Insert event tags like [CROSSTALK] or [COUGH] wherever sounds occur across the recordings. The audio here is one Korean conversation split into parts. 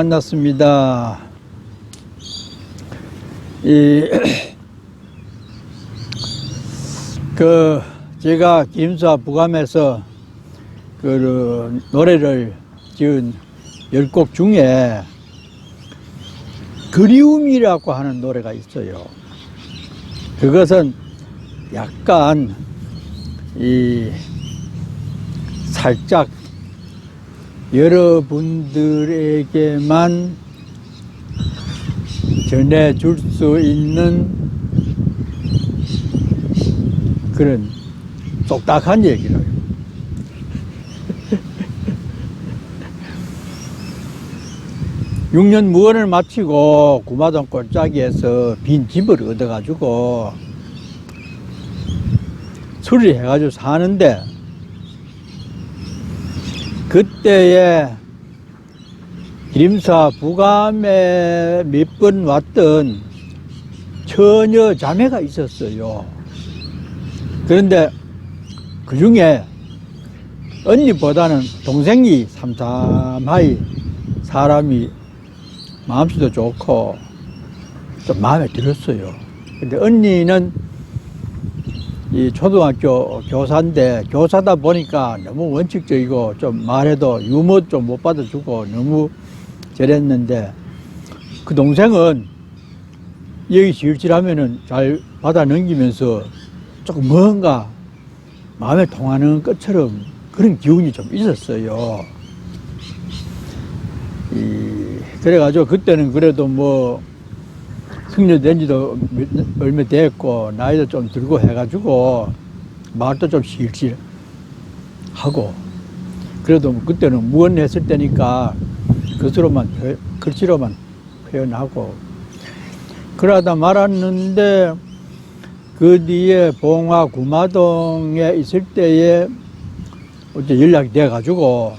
또 만났습니다. 이, [CLEARS THROAT] 그, 제가 김수아 부감에서 그 노래를 지은 열 곡 중에 그리움이라고 하는 노래가 있어요. 그것은 약간 이 살짝 여러분들에게만 전해줄 수 있는 그런 똑딱한 얘기를. 육년 무언을 마치고 구마동 골짜기에서 빈 집을 얻어가지고 수리해가지고 사는데 그때에 기림사 부감에 몇 번 왔던 처녀 자매가 있었어요. 그런데 그 중에 언니보다는 동생이 삼삼하이 사람이 마음씨도 좋고 좀 마음에 들었어요. 근데 언니는 이 초등학교 교사인데 교사다 보니까 너무 원칙적이고 좀 말해도 유머 좀 못 받아주고 너무 저랬는데 그 동생은 여기 지을질하면은 잘 받아 넘기면서 조금 뭔가 마음에 통하는 것처럼 그런 기운이 좀 있었어요. 이, 그래가지고 그때는 그래도 뭐 승려된 지도 몇- 얼마 됐고 나이도 좀 들고 해가지고 말도 좀 실실하고 그래도 뭐 그때는 무언했을 때니까 그스로만 표- 글씨로만 표현하고. 그러다 말았는데 그 뒤에 봉화 구마동에 있을 때에 어째 연락이 돼가지고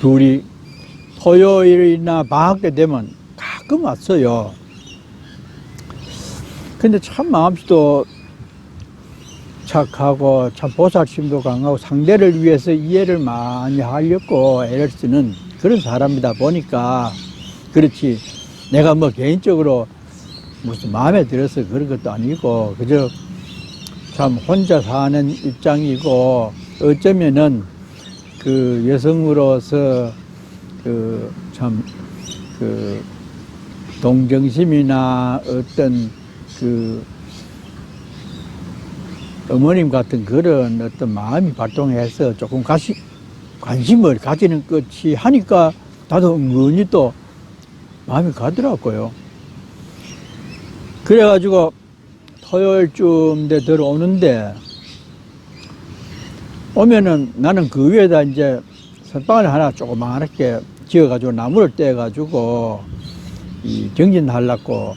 둘이 토요일이나 방학 때 되면 가끔 왔어요. 근데 참 마음씨도 착하고 참 보살심도 강하고 상대를 위해서 이해를 많이 하려고 애를 쓰는 그런 사람이다 보니까 그렇지 내가 뭐 개인적으로 무슨 마음에 들어서 그런 것도 아니고 그저 참 혼자 사는 입장이고 어쩌면은 그 여성으로서 그참그 동정심이나 어떤 그 어머님 같은 그런 어떤 마음이 발동해서 조금 가시, 관심을 가지는 것이 하니까 나도 은근히 또 마음이 가더라고요. 그래가지고 토요일쯤 돼 들어오는데 오면은 나는 그 위에다 이제 선방을 하나 조그맣게 지어가지고 나무를 떼가지고 이 정진하려고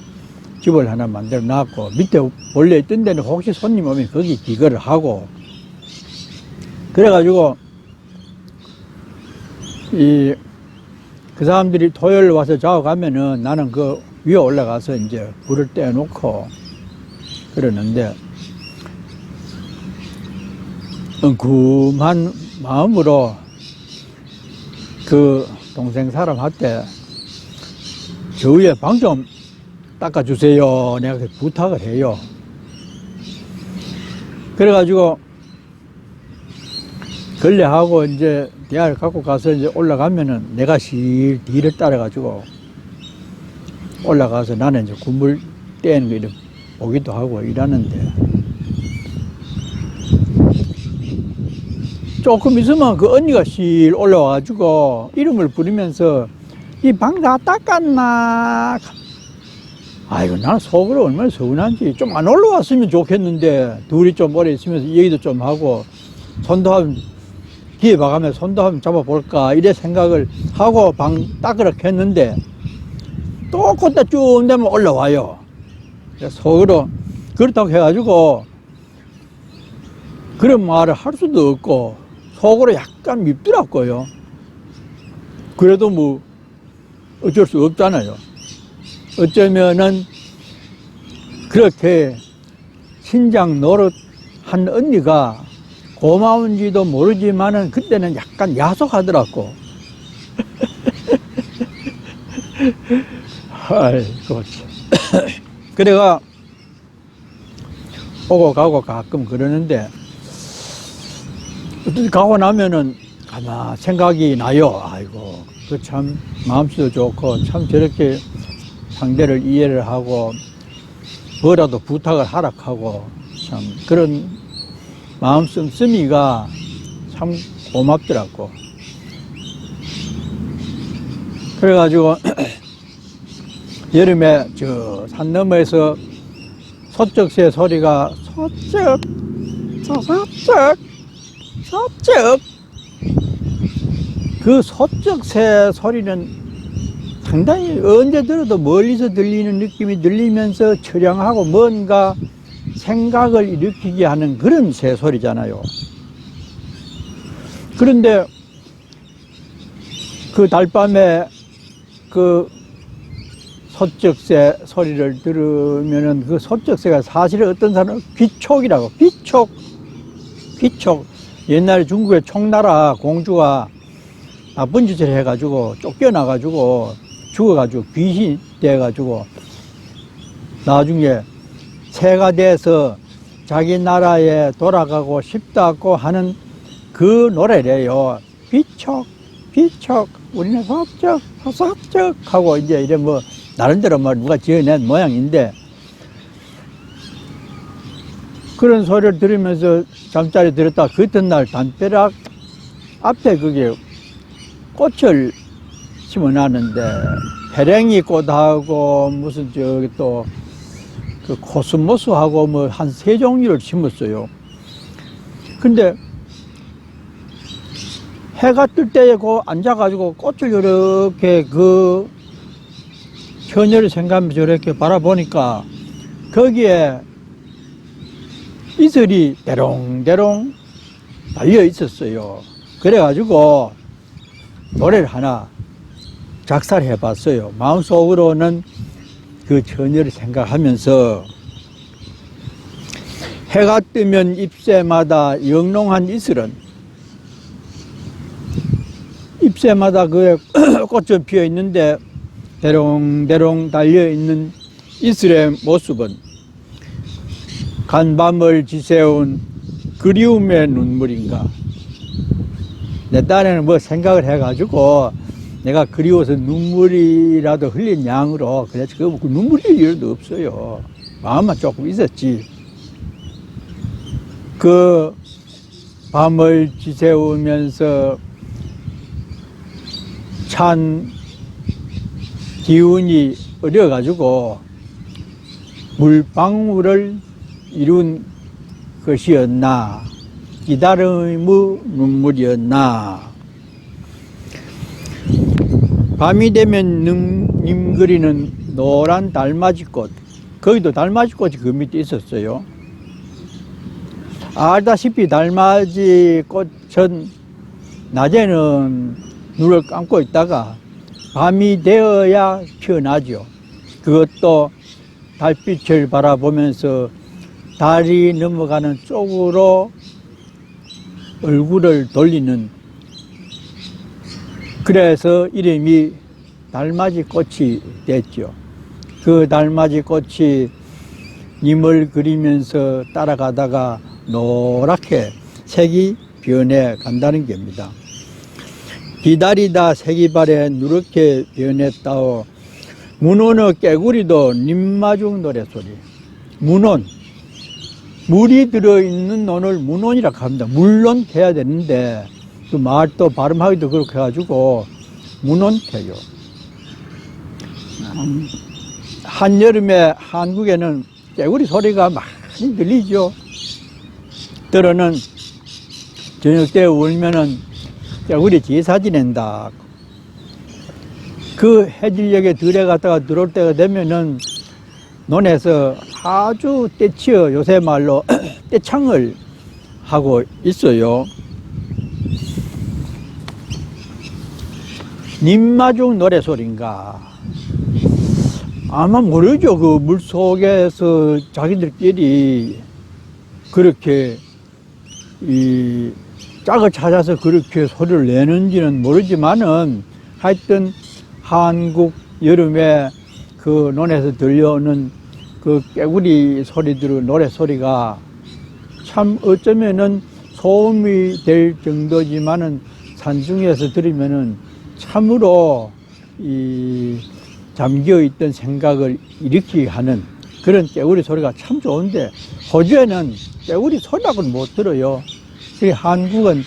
집을 하나 만들어 놨고 밑에 원래 있던 데는 혹시 손님 오면 거기 기거를 하고 그래가지고 이 그 사람들이 토요일 와서 자고 가면은 나는 그 위에 올라가서 이제 불을 떼놓고 그러는데 엉금한 마음으로 그 동생 사람한테 저 위에 방 좀 닦아주세요. 내가 그 부탁을 해요. 그래가지고 걸레하고 이제 대야를 갖고 가서 이제 올라가면은 내가 실 뒤를 따라가지고 올라가서 나는 이제 군물 떼는 거 이렇게 보기도 하고 이러는데 조금 있으면 그 언니가 실 올라와가지고 이름을 부르면서 이 방 다 닦았나? 아이고, 나는 속으로 얼마나 서운한지 좀 안 올라왔으면 좋겠는데 둘이 좀 오래 있으면서 얘기도 좀 하고 손도 한번 기회 봐가며 손도 한번 잡아볼까 이래 생각을 하고 방 닦으라 했는데 또 그때 쭉 되면 올라와요. 속으로 그렇다고 해가지고 그런 말을 할 수도 없고 속으로 약간 밉더라고요. 그래도 뭐 어쩔 수 없잖아요. 어쩌면은 그렇게 신장 노릇 한 언니가 고마운지도 모르지만은 그때는 약간 야속하더라고. [LAUGHS] 아이고. 참. [COUGHS] 그래가 오고 가고 가끔 그러는데 어떻게 가고 나면은 아마 생각이 나요. 아이고, 그 참 마음씨도 좋고 참 저렇게 상대를 이해를 하고 뭐라도 부탁을 하락하고 참 그런 마음 씀씀이가 참 고맙더라고. 그래가지고 [CLEARS THROAT] 여름에 저 산 너머에서 소쩍새 소리가 소쩍 소쩍 소쩍 그 소쩍새 소리는 상당히 언제 들어도 멀리서 들리는 느낌이 들리면서 처량하고 뭔가 생각을 일으키게 하는 그런 새 소리잖아요. 그런데 그 달밤에 그 소쩍새 소리를 들으면은 그 소쩍새가 사실은 어떤 사람은 귀촉이라고. 귀촉. 귀촉 옛날에 중국의 총나라 공주가 나쁜 짓을 해가지고 쫓겨나가지고 죽어가지고 귀신이 돼가지고 나중에 새가 돼서 자기 나라에 돌아가고 싶다고 하는 그 노래래요. 비촉, 비촉, 우리는 사적, 사적 하고 이제 이래 뭐 나름대로 뭐 누가 지어낸 모양인데 그런 소리를 들으면서 잠자리 들었다 그 이튿날 담벼락 앞에 그게 꽃을 심어놨는데 해랭이 꽃하고 무슨 저기 또 그 코스모스하고 뭐 한 세 종류를 심었어요. 근데 해가 뜰 때에 그 앉아가지고 꽃을 이렇게 그 처녀를 생각하면서 저렇게 바라보니까 거기에 이슬이 대롱대롱 달려 있었어요. 그래가지고 노래를 하나 작사를 해봤어요. 마음속으로는 그 처녀를 생각하면서 해가 뜨면 잎새마다 영롱한 이슬은 잎새마다 그 [CLEARS THROAT] 꽃이 피어 있는데 대롱대롱 달려 있는 이슬의 모습은 간밤을 지새운 그리움의 눈물인가. 내 딴에는 뭐 생각을 해가지고 내가 그리워서 눈물이라도 흘린 양으로 그래서 그 눈물이 일도 없어요. 마음만 조금 있었지. 그 밤을 지새우면서 찬 기운이 어려가지고 물방울을 이룬 것이었나? 기다림의 눈물이었나? 밤이 되면 님, 님그리는 노란 달맞이꽃. 거기도 달맞이꽃이 그 밑에 있었어요. 알다시피 달맞이 꽃은 낮에는 눈을 감고 있다가 밤이 되어야 피어나죠. 그것도 달빛을 바라보면서 달이 넘어가는 쪽으로 얼굴을 돌리는 그래서 이름이 달맞이 꽃이 됐죠. 그 달맞이 꽃이 님을 그리면서 따라가다가 노랗게 색이 변해 간다는 겁니다. 기다리다 색이 발에 누렇게 변했다오. 문온의 깨구리도 님마중 노래소리. 문온. 물이 들어있는 논을 문온이라 합니다. 물론 해야 되는데, 그 말도 발음하기도 그렇게 해가지고, 문온해요. 음, 한여름에 한국에는 깨구리 소리가 많이 들리죠. 들어는 저녁 때 울면은 깨구리 제사 지낸다. 그 해질녘에 들에 갔다가 들어올 때가 되면은 논에서 아주 떼치어 요새 말로 [CLEARS THROAT] 떼창을 하고 있어요. 님마중 노래 소리인가? 아마 모르죠. 그 물 속에서 자기들끼리 그렇게 이 짝을 찾아서 그렇게 소리를 내는지는 모르지만은 하여튼 한국 여름에 그 논에서 들려오는 그 깨구리 소리들의 노래 소리가 참 어쩌면은 소음이 될 정도지만은 산중에서 들으면은 참으로 이 잠겨 있던 생각을 일으키게 하는 그런 깨구리 소리가 참 좋은데 호주에는 깨구리 소리라고는 못 들어요. 그 한국은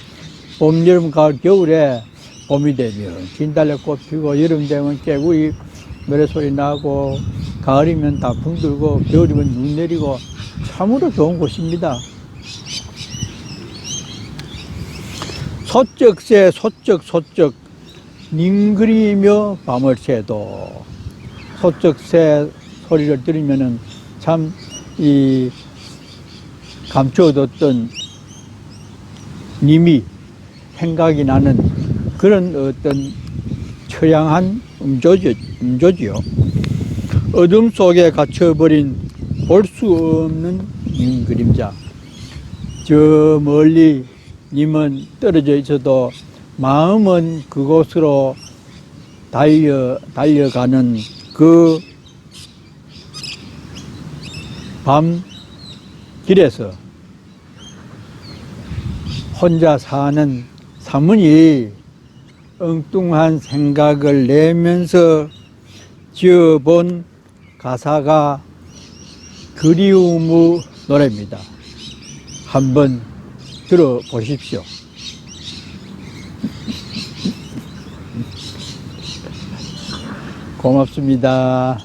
봄, 여름, 가을, 겨울에 봄이 되면 진달래꽃 피고 여름 되면 깨구리 노래소리 나고 가을이면 단풍 들고 겨울이면 눈 내리고 참으로 좋은 곳입니다. 소쩍새 소쩍 소쩍 닝그리며 밤을 새도 소쩍새 소리를 들으면은 참 이 감추어뒀던 님이 생각이 나는 그런 어떤 처량한 음조죠, 음조지요. 어둠 속에 갇혀버린 볼 수 없는 님 그림자. 저 멀리 님은 떨어져 있어도 마음은 그곳으로 달려, 달려가는 그 밤 길에서 혼자 사는 사문이 엉뚱한 생각을 내면서 지어본 가사가 그리움의 노래입니다. 한번 들어보십시오. 고맙습니다.